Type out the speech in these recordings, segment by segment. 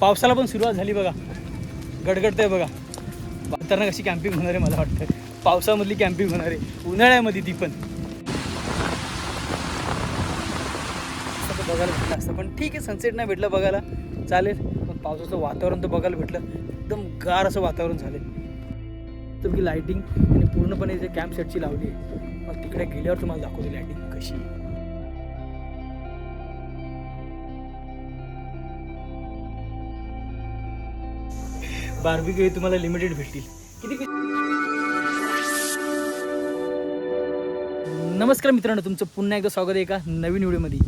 पावसाला पण सुरुवात झाली बघा. गडगडतंय बघा. वातावरण कशी कॅम्पिंग होणार आहे मला वाटतं. पावसामधली कॅम्पिंग होणार आहे. उन्हाळ्यामध्ये ती पण. बघायला भेटलं असतं. पण ठीक आहे सनसेट नाही भेटलं बघायला. चालेल. पण पावसाचं वातावरण तर बघायला भेटलं. एकदम गार असं वातावरण झालं तर की लाईटिंग आणि पूर्णपणे जे कॅम्प सेटची लावली आहे. मग तिकडे गेल्यावर तुम्हाला दाखवते लाईटिंग कशी बार्बिक्यू हे तुम्हाला लिमिटेड भेटतील. किती नमस्कार मित्रांनो तुमचं पुन्हा एकदा स्वागत आहे एका नवीन व्हिडिओमध्ये.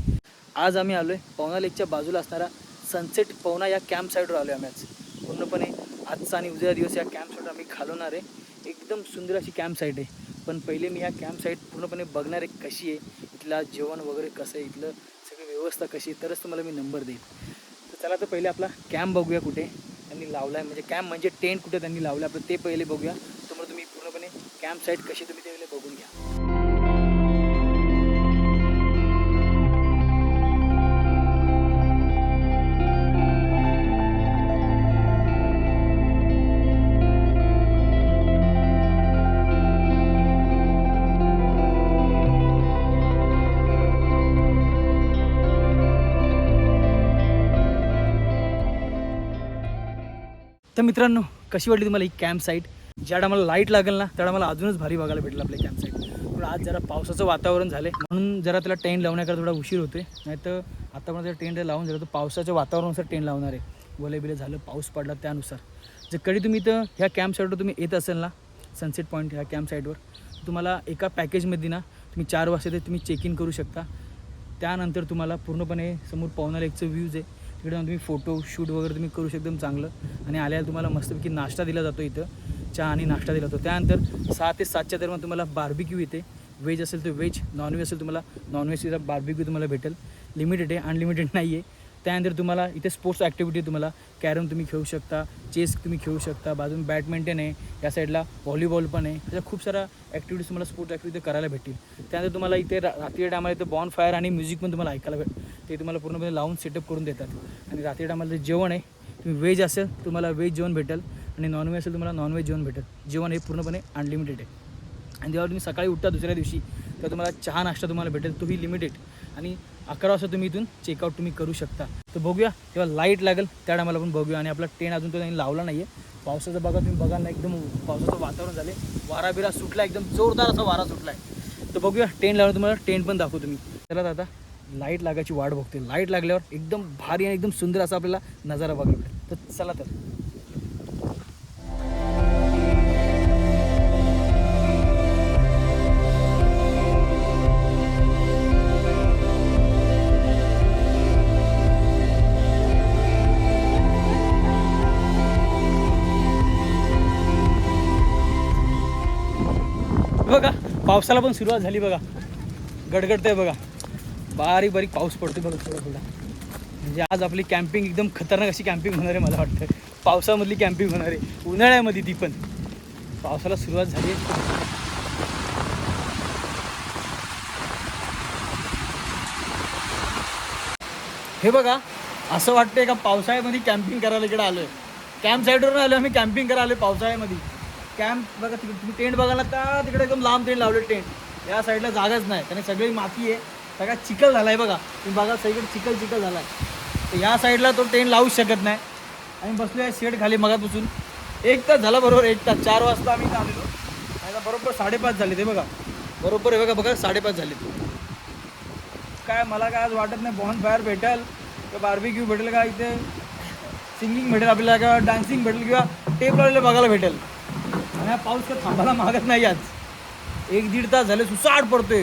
आज आम्ही आलो आहे पवना लेकच्या बाजूला असणारा सनसेट पवना या कॅम्प साईडवर आलो आहे आम्ही आज. पूर्णपणे आजचा आणि उद्या दिवस या कॅम्प साईडवर आम्ही घालवणार आहे. एकदम सुंदर अशी कॅम्प साईट आहे. पण पहिले मी या कॅम्प साईट पूर्णपणे बघणार आहे कशी आहे इथला जेवण वगैरे कसं आहे इथलं सगळी व्यवस्था कशी आहे तरच तुम्हाला मी नंबर देईल. तर चला तर पहिले आपला कॅम्प बघूया कुठे. त्यांनी लावला आहे म्हणजे कॅम्प म्हणजे टेंट कुठे त्यांनी लावला आपण ते पहिले बघूया. त्यामुळे तुम्ही पूर्णपणे कॅम्प साईट कशी तुम्ही ते तर मित्रांनो कशी वाटली तुम्हाला ही कॅम्प साईट ज्या टायमाला लाइट लागेल ना त्या टायमाला अजूनच भारी बघायला भेटलं आपल्या कॅम्प साईट पण आज जरा पावसाचं वातावरण झालं म्हणून जरा त्याला टेंट लावण्याकरता थोडा उशीर होते नाही तर आता पण टेंट लावून झालं तर पावसाच्या वातावरणानुसार टेंट लावणार आहे. वलेबिले झालं पाऊस पडला त्यानुसार. जर कधी तुम्ही इथं ह्या कॅम्प साईटवर तुम्ही येत असेल ना सनसेट पॉईंट ह्या कॅम्प साईटवर तुम्हाला एका पॅकेजमध्ये ना तुम्ही चार वाजता ते तुम्ही चेक इन करू शकता. त्यानंतर तुम्हाला पूर्णपणे समोर पवना लेकचं व्ह्यूज आहे. तिकडे जाऊन तुम्ही फोटो शूट वगैरे तुम्ही करू शकता चांगलं. आणि आल्याला तुम्हाला मस्तपैकी नाश्ता दिला जातो इथं. चहा आणि नाश्ता दिला जातो. त्यानंतर सहा ते सातच्या दरम्यान तुम्हाला बार्बिक्यू येते. व्हेज असेल तर व्हेज नॉनव्हेज असेल तुम्हाला नॉनव्हेजचा बार्बिक्यू तुम्हाला भेटेल. लिमिटेड आहे अनलिमिटेड नाही आहे त्यानंतर तुम्हाला इथे स्पोर्ट्स ॲक्टिव्हिटी तुम्हाला. कॅरम तुम्ही खेळू शकता चेस तुम्ही खेळू शकता बाजून बॅडमिंटन आहे या साईडला व्हॉलीबॉल पण आहे. अशा खूप साऱ्या ॲक्टिव्हिटीज तुम्हाला स्पोर्ट्स ॲक्टिव्हिटी करायला भेटतील. त्यानंतर तुम्हाला इथे रा रात्री टायमाला इथं बॉन फायर आणि म्युझिक पण तुम्हाला ऐकायला भेट ते तुम्हाला पूर्णपणे लावून सेटअप करून देतात. आणि रात्री टायमाला जेवण आहे तुम्ही व्हेज असेल तुम्हाला व्हेज जेवण भेटेल. आणि नॉनव्हेज असेल तुम्हाला नॉनव्हेज जेवण भेटेल. जेवण हे पूर्णपणे अनलिमिटेड आहे. आणि जेव्हा तुम्ही सकाळी उठता दुसऱ्या दिवशी तर तुम्हाला चहा नाश्ता तुम्हाला भेटेल. तोही लिमिटेड आणि अकरा वाजता तुम्ही इथून चेकआउट तुम्ही करू शकता. तर बघूया तेव्हा लाइट लागेल त्या टायमाला पण बघूया. आणि आपला ट्रेन अजून तो त्यांनी लावला नाही आहे पावसाचं बघा तुम्ही बघाल ना एकदम पावसाचं वातावरण झाले वारा बिरा सुटला एकदम जोरदार असा वारा सुटला आहे तर बघूया ट्रेन लावलं तुम्हाला ट्रेन पण दाखवू तुम्ही चला दादा लाइट लागायची वाट बघते. लाइट लागल्यावर एकदम भारी आणि एकदम सुंदर असा आपल्याला नजारा बघायला तर चला तर. पावसाला पण सुरुवात झाली बघा. गडगडतंय बघा. बारीक बारीक पाऊस पडतो बघा थोडा थोडा. म्हणजे आज आपली कॅम्पिंग एकदम खतरनाक अशी कॅम्पिंग होणार आहे मला वाटतं. पावसामधली कॅम्पिंग होणार आहे. उन्हाळ्यामध्ये ती पण. पावसाला सुरुवात झाली आहे. हे बघा असं वाटतंय का पावसाळ्यामध्ये कॅम्पिंग करायला इकडे आलोय? कॅम्प साईडवरून आलो आम्ही कॅम्पिंग करायला आलोय पावसाळ्यामध्ये. कॅम्प बघा तिकडे तुम्ही टेंट बघायला तर तिकडे एकदम लांब टेंट लावले टेंट या साईडला जागाच नाही. कारण सगळी माती आहे. सगळा चिखल झाला आहे बघा. तुम्ही बघा सगळीकडे चिखल चिखल झालाय. तर या साईडला तो टेंट लावूच शकत नाही. आम्ही बसलो आहे शेड खाली मगापासून. एक तास झाला बरोबर एक तास. चार वाजता आम्ही इथं आलेलो आणि आता बरोबर साडेपाच झाले ते बघा. बरोबर आहे बघा बघा साडेपाच झाले काय मला काय आज वाटत नाही बॉन फायर भेटेल किंवा बार्बिक्यू भेटेल का इथे? सिंगिंग भेटेल आपल्याला किंवा डान्सिंग भेटेल किंवा टेप लावलेलं बघायला भेटेल? आणि हा पाऊस काय थांबायला मागत नाही आज. एक दीड तास झाले सुसाट पडतोय.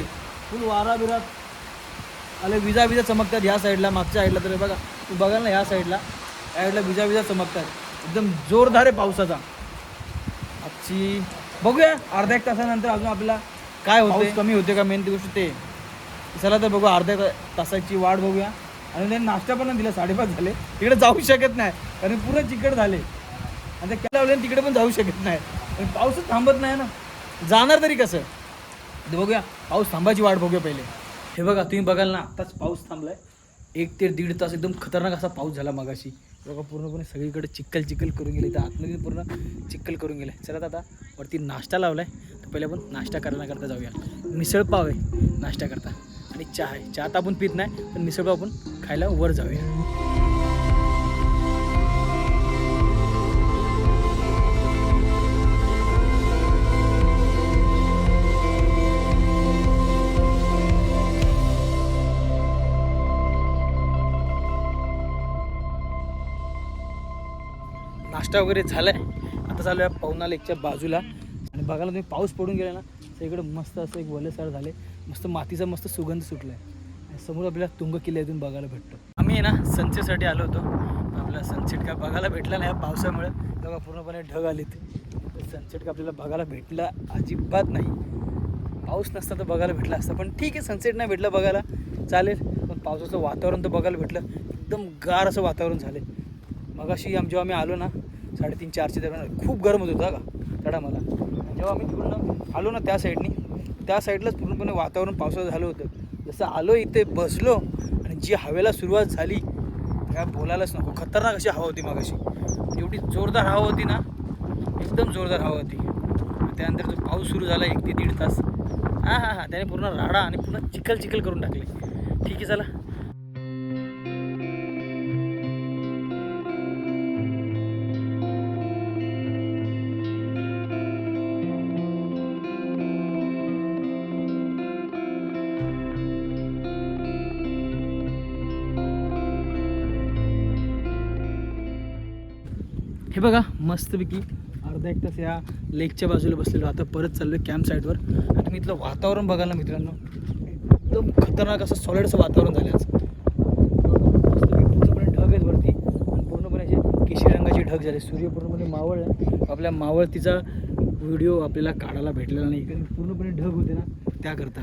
फुल वारा बिरात आले विजा विजा चमकतात ह्या साईडला मागच्या साईडला तर बघा. तू बघाल ना ह्या साईडला. या साईडला विजा विजा चमकतात. एकदम जोरदार आहे पावसाचा. आजची बघूया अर्ध्या एक तासानंतर अजून आपल्याला काय होतं कमी होते का मेन ती गोष्ट ते. चला तर बघू अर्ध्या तासाची वाट बघूया. आणि त्यांनी नाश्ता पण दिला साडेपाच झाले. तिकडे जाऊ शकत नाही. कारण पूर्ण चिकट झाले. आणि ते लावले तिकडे पण जाऊ शकत नाही. आणि पाऊसच थांबत नाही ना. जाणार तरी कसं? ते बघूया पाऊस थांबायची वाट बघूया पहिले. हे बघा तुम्ही बघाल ना आताच पाऊस थांबलाय. एक ते दीड तास एकदम खतरनाक असा पाऊस झाला मगाशी. बघा पूर्णपणे सगळीकडे चिखल चिखल करून गेले. तर आतमध्ये पूर्ण चिखल करून गेले. चला आता वरती नाश्ता लावला आहे तर पहिले आपण नाश्ता करण्याकरता जाऊया. मिसळपाव आहे नाश्ता करता. आणि चहा आहे. चहा तर आपण पित नाही पण मिसळपाव आपण खायला वर जाऊया. नाश्ता वगैरे झाला आहे आता चालू आहे पवना लेकच्या बाजूला. आणि बघायला तुम्ही पाऊस पडून गेला ना तर इकडं मस्त असं एक वलसार झाले मस्त मातीचा मस्त सुगंध सुटला आहे आणि समोर आपल्याला तुंग किल्ल्यातून बघायला भेटतो. आम्ही आहे ना सनसेटसाठी आलो होतो. आपला सनसेट काय बघायला भेटला नाही या पावसामुळे. तेव्हा पूर्णपणे ढग आलेत. सनसेट का आपल्याला बघायला भेटला अजिबात नाही. पाऊस नसता तर बघायला भेटला असता. पण ठीक आहे सनसेट नाही भेटलं बघायला. चालेल. पण पावसाचं वातावरण तर बघायला भेटलं. एकदम गार असं वातावरण झालं मगाशी आम जेव्हा आम्ही आलो ना साडेतीन चारच्या दरम्यान. खूप गरम होत होता का? तडा मला. आणि जेव्हा आम्ही तिकडून आलो ना त्या साईडनी त्या साईडलाच पूर्णपणे वातावरण पावसाचं झालं होतं. जसं आलो इथे बसलो आणि जी हवेला सुरुवात झाली काय बोलायलाच नको. खतरनाक अशी हवा होती मग अशी एवढी जोरदार हवा होती ना एकदम जोरदार हवा होती. त्यानंतर जो पाऊस सुरू झाला एक ते दीड तास. हां हां हां. त्याने पूर्ण राडा आणि पूर्ण चिखल चिखल करून टाकले. ठीक आहे चला. हे बघा मस्तपैकी अर्धा एक तास या लेकच्या बाजूला बसलेलो. आता परत चाललो आहे कॅम्प साईडवर आणि तुम्ही इथलं वातावरण बघायला मित्रांनो एकदम खतरनाक असं सॉलिडचं वातावरण झालं आज. पूर्णपणे ढग आहेत वरती. आणि पूर्णपणे असे केशरी रंगाचे ढग झाले. सूर्य पूर्णपणे मावळला. आपल्या मावळतीचा व्हिडिओ आपल्याला काढायला भेटलेला नाही. कारण पूर्णपणे ढग होते ना त्याकरता.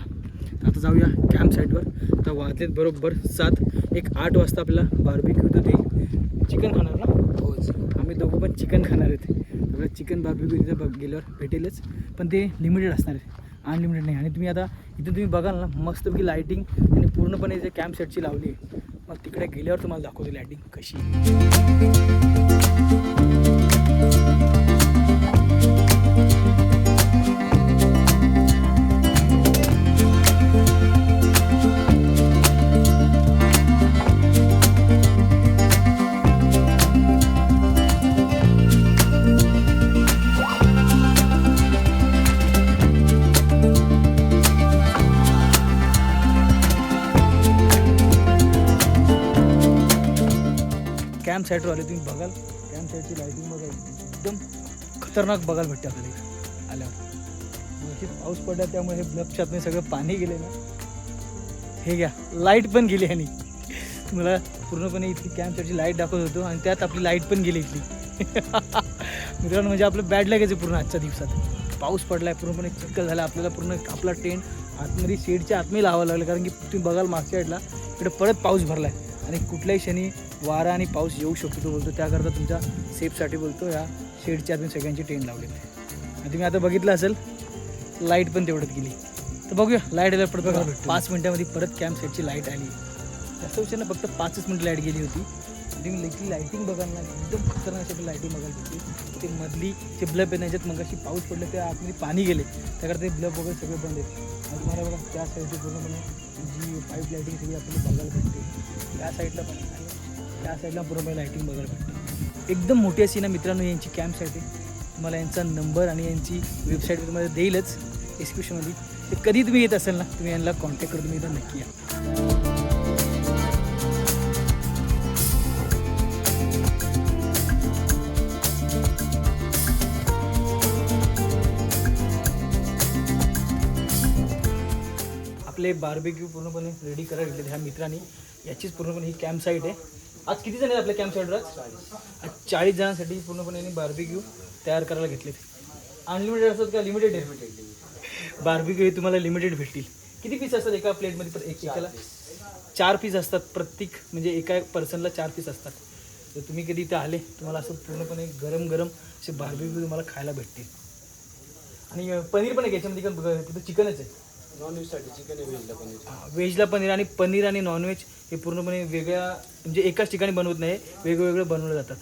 आता जाऊया कॅम्प साईटवर आता वाजलेत बरोबर सात. एक आठ वाजता आपल्याला बार्बिक्यू तर ते चिकन खाणार ना होच आम्ही दोघं पण चिकन खाणार आहेत. आपल्याला चिकन बार्बिक्यू तिथे बघ गेल्यावर भेटेलच. पण ते लिमिटेड असणार आहे. अनलिमिटेड नाही. आणि तुम्ही आता इथून तुम्ही बघाल ना मस्तपैकी लाईटिंग त्यांनी पूर्णपणे जे कॅम्प सेटची लावली आहे मग तिकडे गेल्यावर तुम्हाला दाखवते लाईटिंग कशी कॅम्प साईटवर आले तुम्ही बघाल. कॅम्प साईटची लाईटिंग बघा एकदम खतरनाक बघायला भेटते आपल्याला आल्यावर. पाऊस पडला त्यामुळे हे ब्लबच्यात नाही सगळं पाणी गेले ना हे घ्या लाइट पण गेली आणि. मला पूर्णपणे इथली कॅम्प साईटची लाइट दाखवत होतो आणि त्यात आपली लाइट पण गेली इथली. मित्रांनो म्हणजे आपलं बॅड लागायचं पूर्ण आजच्या दिवसात. पाऊस पडला आहे पूर्णपणे चिखल झाला आपल्याला पूर्ण आपला टेंट आतमध्ये शेडच्या आतमध्ये लावावं लागलं कारण की तुम्ही बघाल मागच्या साईडला इकडे परत पाऊस भरला आहे आणि कुठल्याही क्षणी वारा आणि पाऊस येऊ शकतो तो बोलतो. त्याकरता तुमच्या सेफसाठी बोलतो या शेडच्या आतून सगळ्यांची टेंट लावलेली आहे. आणि तुम्ही आता बघितलं असेल लाइट पण तेवढ्यात गेली. तर बघूया लाइट आल्या परत बघा पाच मिनटामध्ये परत कॅम्प सेटची लाइट आली. जास्त विषय ना फक्त पाचच मिनिट लाइट गेली होती. आणि मी लेखी लाईटिंग बघाल ना एकदम खतरनाक अशी लाईटिंग बघायला भेटली. ते मधली जे ब्लब आहे त्याच्यात मग अशी पाऊस पडलं त्या आतमध्ये पाणी गेले. त्याकडे ते ब्लब वगैरे सगळे बंद आहेत. आणि तुम्हाला बघा त्या साईडची पूर्णपणे जी पाईप लाईटिंग सगळी आपल्याला बघायला भेटते. त्या साईडला पण त्या साईडला पूर्णपणे लाईटिंग बघायला भेटते. एकदम मोठी अशी ना मित्रांनो यांची कॅम्प साईट आहे. तुम्हाला यांचा नंबर आणि यांची वेबसाईट तुम्हाला देईलच. डिस्क्रिप्शनमध्ये ते कधी तुम्ही येत असेल ना तुम्ही यांना कॉन्टॅक्ट करून तुम्ही नक्की या. आपले बार्बेक्यू पूर्णपणे रेडी करायला घेतले ह्या मित्रांनी. याचीच पूर्णपणे ही कॅम्प साईट आहे. आज किती जण आहेत आपल्या कॅम्प साईटवर आज? चाळीस जणांसाठी पूर्णपणे बार्बेक्यू तयार करायला घेतलेत. अनलिमिटेड असतात का लिमिटेड आहे बार्बेक्यू हे तुम्हाला लिमिटेड भेटतील. किती पीस असतात एका प्लेटमध्ये एक एकाला? चार पीस असतात प्रत्येक म्हणजे एका पर्सनला चार पीस असतात. तर तुम्ही कधी इथं आले तुम्हाला असं पूर्णपणे गरम गरम असे बार्बेक्यू तुम्हाला खायला भेटतील. आणि पनीर पण आहे याच्यामध्ये का तिथं चिकनच आहे. नॉनव्हेजसाठी चिकन आहे व्हेजला पनीर. व्हेजला पनीर आणि पनीर आणि नॉनव्हेज हे पूर्णपणे वेगळ्या म्हणजे एकाच ठिकाणी बनवत नाही वेगवेगळं बनवलं जातात.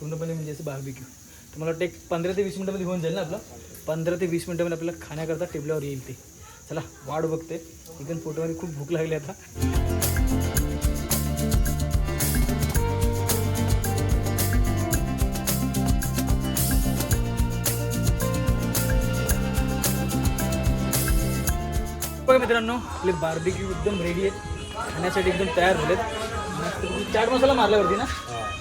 पूर्णपणे म्हणजे असं बार्बिक्यू तर मला वाटतं एक पंधरा ते वीस मिनटामध्ये होऊन जाईल ना आपलं? पंधरा ते वीस मिनटामध्ये आपल्याला खाण्याकरता टेबलावर येईल ते. चला वाट बघते. एकदम फोटोमध्ये खूप भूक लागली आता. बघा मित्रांनो आपले बार्बिक्यू एकदम रेडी आहेत. खाण्यासाठी एकदम तयार झालेत. मस्त चाट मसाला मारल्यावरती ना?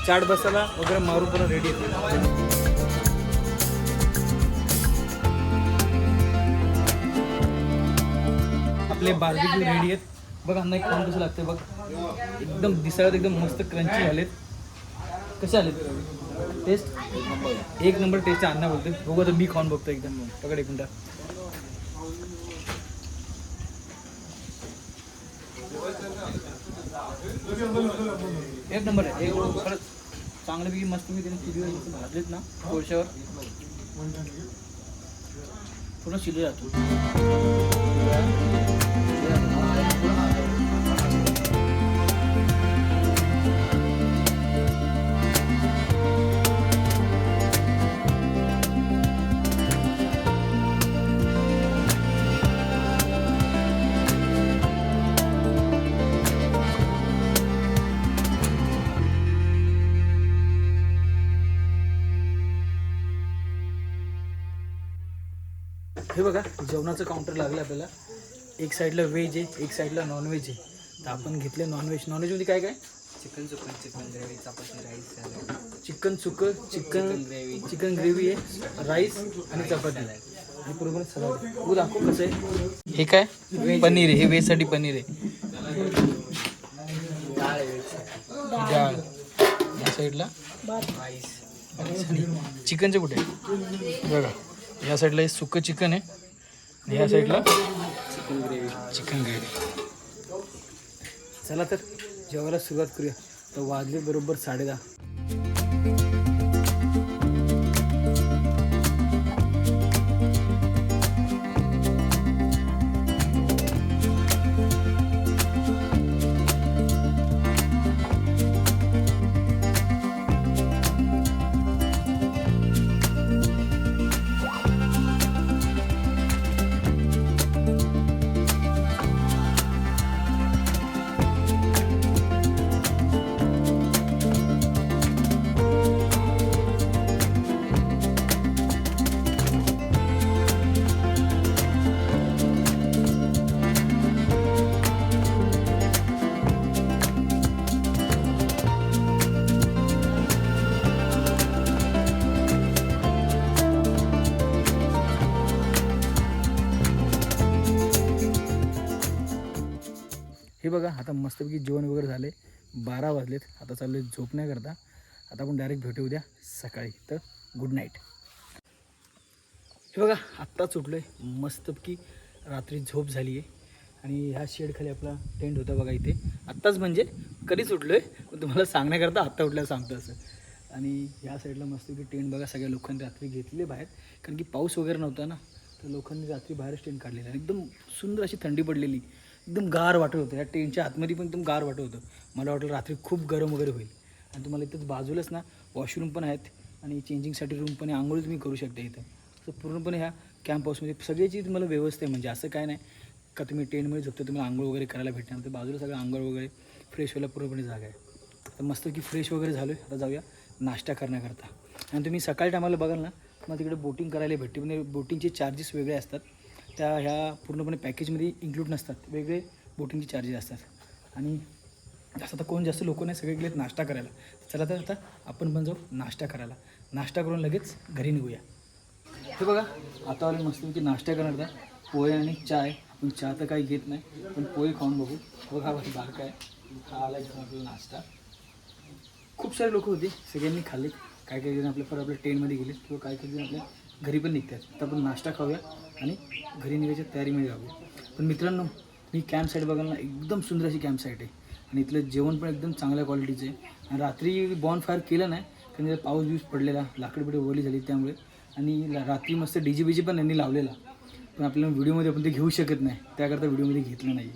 चाट मसाला वगैरे मारून पण रेडी आहेत. आपले बार्बिक्यू रेडी आहेत. बघा अण्णा एक खाऊन कसं लागतं बघ. एकदम दिसायला एकदम मस्त क्रंची झालेत. कसे आलेत? टेस्ट एक नंबर टेस्ट अण्णा बोलते बघू आता मी खाऊन बघतो एकदम. पकड एक मिनटं. एक नंबर आहे. एक खरंच चांगल्यापैकी मस्त मी त्यांनी चिली घातलेत ना कोळशावर पूर्ण शिजले जातो. हे बघा जेवणाचं काउंटर लागलं आपल्याला. एक साईडला व्हेज आहे एक साईडला नॉनव्हेज आहे. तर आपण घेतले नॉनव्हेज नॉनव्हेजमध्ये काय काय? Chicken सुकन chicken gravy chapati rice chicken सुकं चिकन ग्रेव्ही चिकन ग्रेव्ही आहे राईस आणि चपाती. आणि बरोबर सलाड तू दाखव कसं आहे. हे काय? पनीर आहे हे व्हेजसाठी पनीर आहे. डाळ डाळ. या साईडला राईस चिकनचं कुठे आहे? बघा. या साईडला हे सुकं चिकन आहे. आणि या साईडला चिकन ग्रेव्ही चिकन ग्रेव्ही चला तर जेवायला सुरुवात करूया. तर वाजले बरोबर साडेदहा. बघा आता मस्तपैकी जेवण वगैरे झाले. बारा वाजलेत. आता चालले झोपण्याकरता आता आपण डायरेक्ट भेटू उद्या सकाळी. तर गुड नाईट हे बघा आत्ताच उठलोय. आहे मस्तपैकी रात्री झोप झाली आहे आणि ह्या शेडखाली आपला टेंट होता बघा इथे. आत्ताच म्हणजे कधीच उठलोय. आहे पण तुम्हाला सांगण्याकरता आत्ता उठल्याला सांगतो असं. आणि ह्या साईडला मस्तपैकी टेंट बघा सगळ्या लोकांनी रात्री घेतले बाहेर. कारण की पाऊस वगैरे नव्हता ना. तर लोकांनी रात्री बाहेरच टेंट काढलेला. एकदम सुंदर अशी थंडी पडलेली. एकदम गार वाटत होतं. या टेंटच्या आतमध्ये पण एकदम गार वाटत होतं. मला वाटलं रात्री खूप गरम वगैरे होईल. आणि तुम्हाला इथंच बाजूलाच ना वॉशरूम पण आहेत आणि चेंजिंगसाठी रूम पण आहे. आंघोळ तुम्ही करू शकता इथं. तर पूर्णपणे ह्या कॅम्प हाऊसमध्ये सगळ्याची तुम्हाला व्यवस्था आहे. म्हणजे असं काय नाही का तुम्ही टेंटमध्ये झोपता तुम्हाला आंघोळ वगैरे करायला भेटणार तर बाजूला सगळं आंघोळ वगैरे फ्रेश व्हायला पूर्णपणे जागा आहे. तर मस्त की फ्रेश वगैरे झालो आहे आता जाऊया नाश्ता करण्याकरता. आणि तुम्ही सकाळी टायमाला बघाल ना मग तिकडे बोटिंग करायला भेटते. म्हणजे बोटिंगचे चार्जेस वेगळे असतात. त्या ह्या पूर्णपणे पॅकेजमध्ये इन्क्लूड नसतात. वेगळे बोटिंगचे चार्जेस असतात. आणि जास्त आता कोण जास्त लोक नाही सगळे गेलेत नाश्ता करायला. चला तर आता आपण पण जाऊ नाश्ता करायला. नाश्ता करून लगेच घरी निघूया. हे बघा आता आले मस्तपैकी नाश्ता करणार होता पोहे आणि चाय. आपण चहा तर काही घेत नाही. पण पोहे खाऊन बघू. बघा बघा बारका आहे हा आला घेऊन आपला नाश्ता. खूप सारे लोक होते. सगळ्यांनी खाल्ले काय काही जण आपल्या परत आपल्या ट्रेनमध्ये गेले किंवा काही काही जण आपल्या घरी पण निघतात. तर आपण नाश्ता खाऊया. आणि घरी निघायच्या तयारीमध्ये जाऊया पण मित्रांनो ही कॅम्प साईट बघायला ना एकदम सुंदर अशी कॅम्प साईट आहे. आणि इथलं जेवण पण एकदम चांगल्या क्वालिटीचं आहे. आणि रात्री बॉन फायर केलं नाही कारण पाऊस बिऊस पडलेला लाकडी बिडे ओली झाली त्यामुळे. आणि रात्री मस्त डी जी बी पण यांनी लावलेला. पण आपल्याला व्हिडिओमध्ये आपण ते घेऊ शकत नाही. त्याकरता व्हिडिओमध्ये घेतलं नाही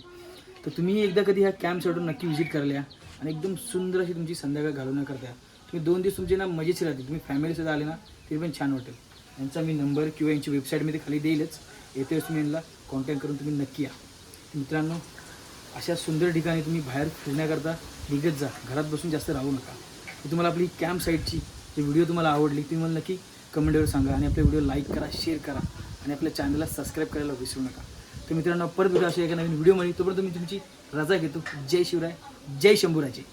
तर तुम्ही एकदा कधी ह्या कॅम्प साईडून नक्की व्हिजिट करायला आणि एकदम सुंदर अशी तुमची संध्याकाळ घालवण्याकरता या. तुम्ही दोन दिवस तुमचे ना मजेशीर राहतील. तुम्ही फॅमिलीसुद्धा आले ना तरी पण छान वाटेल. यांचा मी नंबर किंवा यांची वेबसाईट मी ते खाली देईलच. येते तुम्ही यांना कॉन्टॅक्ट करून तुम्ही नक्की या. मित्रांनो अशा सुंदर ठिकाणी तुम्ही बाहेर फिरण्याकरता निघत जा. घरात बसून जास्त राहू नका. मी तुम्हाला आपली कॅम्प साईटची जी व्हिडिओ तुम्हाला आवडली ती मला नक्की कमेंटवर सांगा आणि आपल्या व्हिडिओ लाईक करा शेअर करा आणि आपल्या चॅनलला सबस्क्राईब करायला विसरू नका. तर मित्रांनो परत उद्या अशा एका नवीन व्हिडिओमध्ये तोपर्यंत मी तुमची रजा घेतो. जय शिवराय जय शंभूराजे.